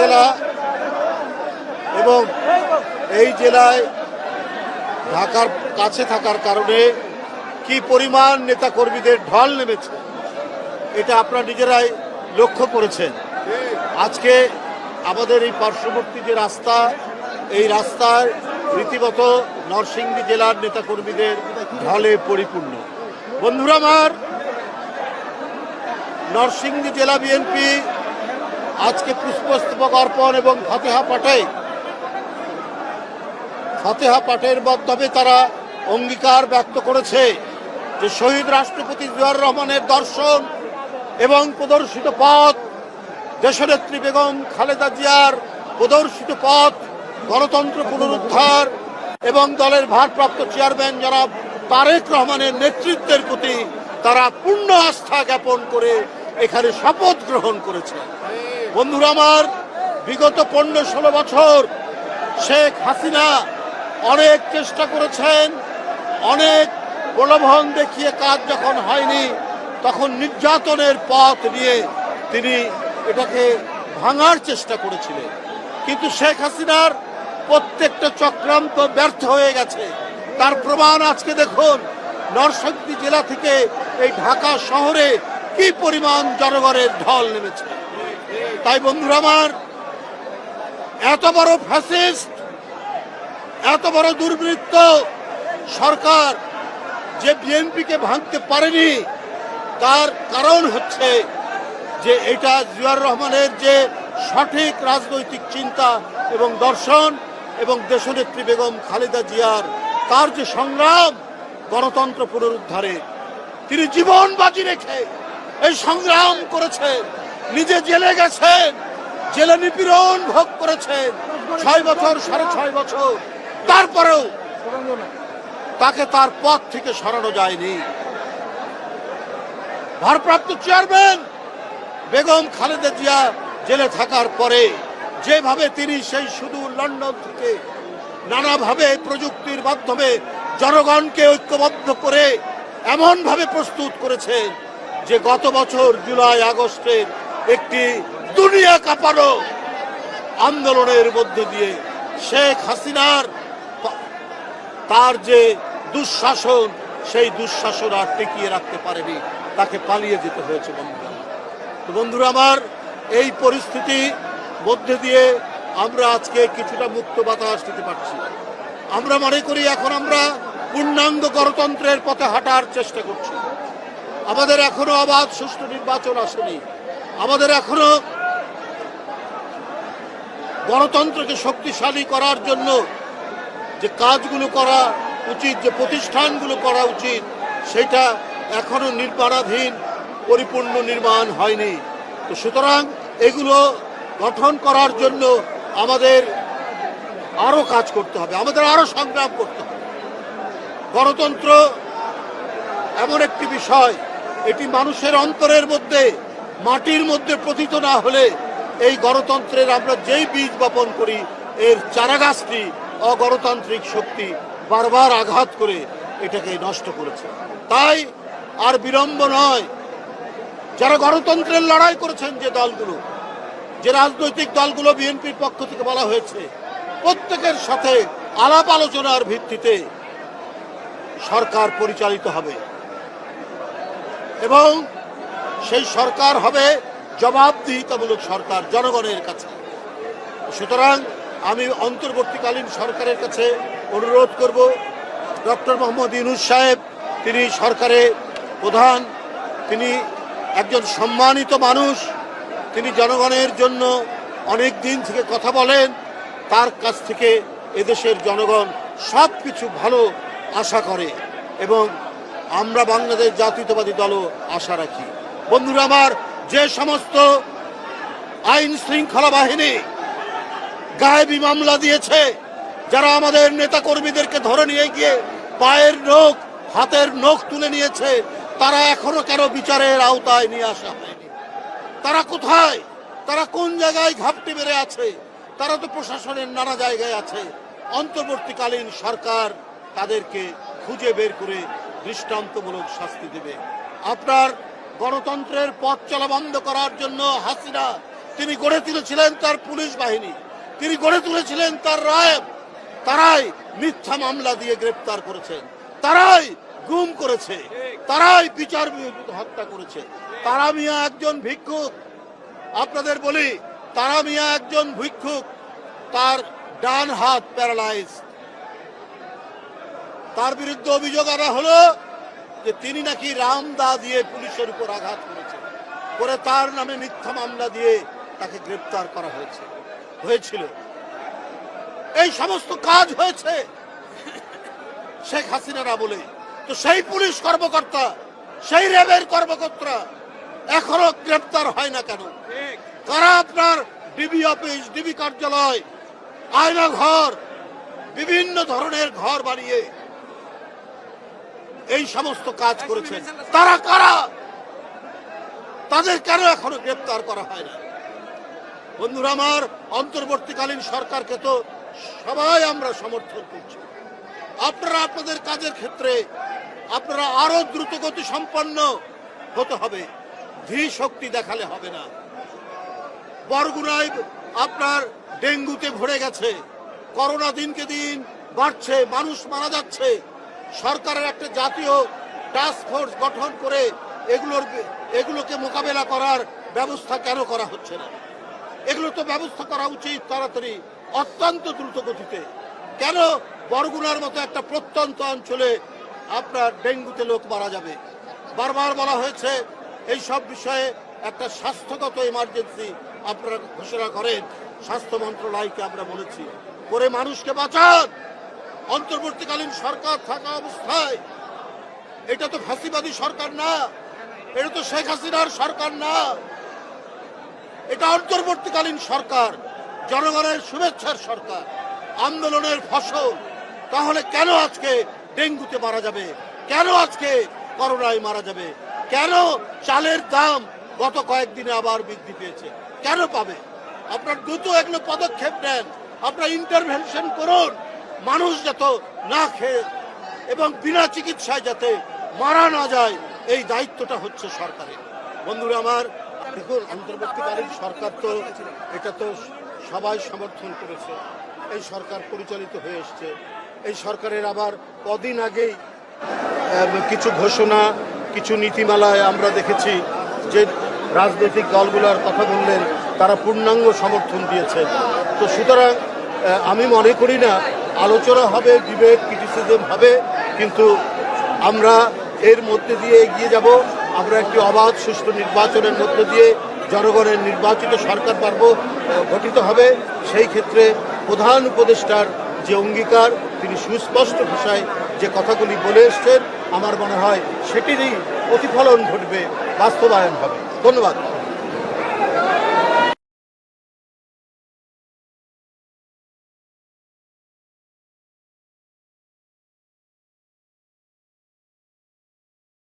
জেলা এবং এই জেলায় ঢাকার কাছে থাকার কারণে কি পরিমাণ নেতাকর্মীদের ঢল নেমেছে, এটা আপনারা নিজেরাই লক্ষ্য করেছেন। আজকে আমাদের এই পার্শ্ববর্তী যে রাস্তা, এই রাস্তায় রীতিমতো নরসিংদী জেলার নেতাকর্মীদের ঢলে পরিপূর্ণ। বন্ধুরা আমার, নরসিংদী জেলা বিএনপি আজকে পুষ্পস্তবক অর্পণ এবং ফাতেহা পাঠে ফাতেহা পাঠের মাধ্যমে তারা অঙ্গীকার ব্যক্ত করেছে যে শহীদ রাষ্ট্রপতি জিয়াউর রহমানের দর্শন এবং প্রদর্শিত পথ, দেশনেত্রী বেগম খালেদা জিয়ার প্রদর্শিত পথ, গণতন্ত্র পুনরুদ্ধার এবং দলের ভারপ্রাপ্ত চেয়ারম্যান জনাব তারেক রহমানের নেতৃত্বের প্রতি তারা পূর্ণ আস্থা জ্ঞাপন করে এখানে শপথ গ্রহণ করেছে। বন্ধুরা আমার, বিগত পনেরো ষোলো বছর শেখ হাসিনা অনেক চেষ্টা করেছেন, অনেক প্রলোভন দেখিয়ে কাজ যখন হয়নি, তখন নির্যাতনের পথ নিয়ে তিনি এটাকে ভাঙার চেষ্টা করেছিলেন। কিন্তু শেখ হাসিনার প্রত্যেকটা চক্রান্ত ব্যর্থ হয়ে গেছে। তার প্রমাণ আজকে দেখুন, নরসিংদী জেলা থেকে এই ঢাকা শহরে কি পরিমাণ জনগণের ঢল নেমেছে। তাই বন্ধুরা আমার, এত বড় ফ্যাসিস্ট এত বড় দুর্বৃত্ত সরকার যে বিএনপিকে ভাঙতে পারেনি, তার কারণ হচ্ছে যে এটা জিয়ার রহমানের যে সঠিক রাজনৈতিক চিন্তা এবং দর্শন এবং দেশনেত্রী বেগম খালেদা জিয়ার, তার যে সংগ্রাম গণতন্ত্র পুনরুদ্ধারে, তিনি জীবন বাজি রেখে এই সংগ্রাম করেছেন, নিজে জেলে গেছেন, জেলে নিপীড়ন ভোগ করেছেন, ছয় বছর, সাড়ে ছয় বছর। তারপরেও তাকে তার পথ থেকে সরানো যায়নি। ভারপ্রাপ্ত চেয়ারম্যান বেগম খালেদা জিয়া জেলে থাকার পরে যেভাবে তিনি সেই শুধু লন্ডন থেকে নানাভাবে প্রযুক্তির মাধ্যমে জনগণকে ঐক্যবদ্ধ করে এমনভাবে প্রস্তুত করেছেন যে গত বছর জুলাই, আগস্টের একটি দুনিয়া কাঁপানো আন্দোলনের মধ্যে দিয়ে শেখ হাসিনার তার যে দুঃশাসন, সেই দুঃশাসন আর টিকিয়ে রাখতে পারেনি, তাকে পালিয়ে যেতে হয়েছে বন্ধুরা। তো বন্ধুরা আমার, এই পরিস্থিতি মধ্যে দিয়ে আমরা আজকে কিছুটা মুক্ত বাতাস দিতে পারছি। আমরা মনে করি এখন আমরা পূর্ণাঙ্গ গণতন্ত্রের পথে হাঁটার চেষ্টা করছি। আমাদের এখনও অবাধ সুষ্ঠু নির্বাচন আসেনি। আমাদের এখনও গণতন্ত্রকে শক্তিশালী করার জন্য যে কাজগুলো করা উচিত, যে প্রতিষ্ঠানগুলো করা উচিত, সেটা এখনও নির্মাণাধীন, পরিপূর্ণ নির্মাণ হয়নি। তো সুতরাং এগুলো গঠন করার জন্য আমাদের আরও কাজ করতে হবে, আমাদের আরও সংগ্রাম করতে হবে। গণতন্ত্র এমন একটি বিষয় এটি মানুষের অন্তরের মধ্যে, মাটির মধ্যে প্রথিত না হলে এই গণতন্ত্রের আমরা যেই বীজ বপন করি, এর চারাগাছটি অগণতান্ত্রিক শক্তি বারবার আঘাত করে এটাকে নষ্ট করেছে। তাই আর বিলম্ব নয়, যারা গণতন্ত্রের লড়াই করেছেন যে দলগুলো, যে রাজনৈতিক দলগুলো বিএনপির পক্ষ থেকে বলা হয়েছে, প্রত্যেকের সাথে আলাপ আলোচনার ভিত্তিতে সরকার পরিচালিত হবে। এবং সেই সরকার হবে জবাবদিহিতামূলক সরকার জনগণের কাছে। সুতরাং আমি অন্তর্বর্তীকালীন সরকারের কাছে অনুরোধ করব, ডক্টর মোহাম্মদ ইউনুস সাহেব, তিনি সরকারে প্রধান, তিনি একজন সম্মানিত মানুষ, তিনি জনগণের জন্য অনেক দিন থেকে কথা বলেন, তার কাছ থেকে এদেশের জনগণ সব কিছু ভালো আশা করে এবং আমরা বাংলাদেশ জাতীয়তাবাদী দলও আশা রাখি। বন্ধুরা আমার, যে সমস্ত আইন শৃঙ্খলা বাহিনী গায়েবী মামলা দিয়েছে, যারা আমাদের নেতা কর্মীদেরকে ধরে নিয়ে গিয়ে পায়ের নখ, হাতের নখ তুলে নিয়েছে, তারা এখনও কেন বিচারের আওতায় নিয়ে আসা হয়নি? তারা কোথায়? তারা কোন জায়গায় ঘাপটি মেরে আছে? তারা তো প্রশাসনের নানা জায়গায় আছে। অন্তর্বর্তীকালীন সরকার তাদেরকে খুঁজে বের করে দৃষ্টান্তমূলক শাস্তি দেবে। আপনার গণতন্ত্রের পথ চলা বন্ধ করার জন্য হাসিনা, তিনি গড়ে তুলেছিলেন তার পুলিশ বাহিনী, তিনি গড়ে তুলেছিলেন তার রায়। তারাই মিথ্যা মামলা দিয়ে গ্রেপ্তার করেছেন তারাই গুম করেছে। তারাই বিচার হত্যা করেছে। তারা মিয়া একজন ভিক্ষুক। আপনাদের বলি, তারা মিয়া একজন ভিক্ষুক। তার ডান হাত প্যারালাইজ তার বিরুদ্ধে অভিযোগ আনা হলো যে তিনি নাকি রামদা দিয়ে পুলিশের উপর আঘাত করেছেন। করে তার নামে মিথ্যা মামলা দিয়ে তাকে গ্রেপ্তার করা হয়েছে। হয়েছিল। এই সমস্ত কাজ হয়েছে শেখ হাসিনারা বলে তো সেই পুলিশ কর্মকর্তা, সেই র্যাবের কর্মকর্তা এখনও গ্রেপ্তার হয় না কেন? কারা আপনার ডিবি অফিস, ডিবি কার্যালয় আয়না ঘর বিভিন্ন ধরনের ঘর বানিয়ে এই সমস্ত কাজ করেছেন তারা কারা? তাদের কেন এখনও গ্রেপ্তার করা হয় না? বন্ধুরা আমার, অন্তর্বর্তীকালীন সরকারকে তো সবাই আমরা সমর্থন করছি। আপনারা আপনাদের কাজের ক্ষেত্রে আপনারা আরও দ্রুত গতি সম্পন্ন হতে হবে। ধী শক্তি দেখালে হবে না। বরগুনায় আপনার ডেঙ্গুতে ভরে গেছে। করোনা দিনকে দিন বাড়ছে, মানুষ মারা যাচ্ছে। সরকারের একটা জাতীয় টাস্ক ফোর্স গঠন করে এগুলোর এগুলোকে মোকাবেলা করার ব্যবস্থা কেন করা হচ্ছে না? এগুলো তো ব্যবস্থা করা উচিত তাড়াতাড়ি, অত্যন্ত দ্রুত গতিতে। কেন বরগুনার মতো একটা প্রত্যন্ত অঞ্চলে আপনার ডেঙ্গুতে লোক মারা যাবে? বারবার বলা হয়েছে এই সব বিষয়ে একটা স্বাস্থ্যগত এমার্জেন্সি আপনারা ঘোষণা করেন। স্বাস্থ্য মন্ত্রণালয়কে আমরা বলেছি, করে মানুষকে বাঁচান! অন্তর্বর্তীকালীন সরকার থাকা অবস্থায় এটা তো ফাঁসিবাদী সরকার না, এটা তো শেখ হাসিনার সরকার না। এটা অন্তর্বর্তীকালীন সরকার, জনগণের শুভেচ্ছার সরকার, আন্দোলনের ফসল। তাহলে কেন আজকে ডেঙ্গুতে মারা যাবে? কেন আজকে করোনায় মারা যাবে? কেন চালের দাম গত কয়েকদিনে আবার বৃদ্ধি পেয়েছে? কেন পাবে? আপনার দ্রুত এগুলো পদক্ষেপ নেন, আপনার ইন্টারভেনশন করুন। মানুষ যাতে না খেয়ে এবং বিনা চিকিৎসায় যাতে মারা না যায়, এই দায়িত্বটা হচ্ছে সরকারের। বন্ধুরা আমার দেখুন অন্তর্বর্তীকালীন সরকার তো, এটা তো সবাই সমর্থন করেছে। এই সরকার পরিচালিত হয়ে এসছে। এই সরকারের আবার কদিন আগেই কিছু ঘোষণা, কিছু নীতিমালায় আমরা দেখেছি যে রাজনৈতিক দলগুলোর কথা বললেন, তারা পূর্ণাঙ্গ সমর্থন দিয়েছে। তো সুতরাং আমি মনে করি না আলোচনা হবে বিবেক ক্রিটিসিজম হবে, কিন্তু আমরা এর মধ্যে দিয়ে এগিয়ে যাব। আমরা একটি অবাধ, সুষ্ঠু নির্বাচনের মধ্যে দিয়ে জনগণের নির্বাচিত সরকার পারব গঠিত হবে। সেই ক্ষেত্রে প্রধান উপদেষ্টার যে অঙ্গীকার, তিনি সুস্পষ্ট ভাষায় যে কথাগুলি বলে এসছেন, আমার মনে হয় সেটিরই প্রতিফলন ঘটবে, বাস্তবায়ন হবে। ধন্যবাদ।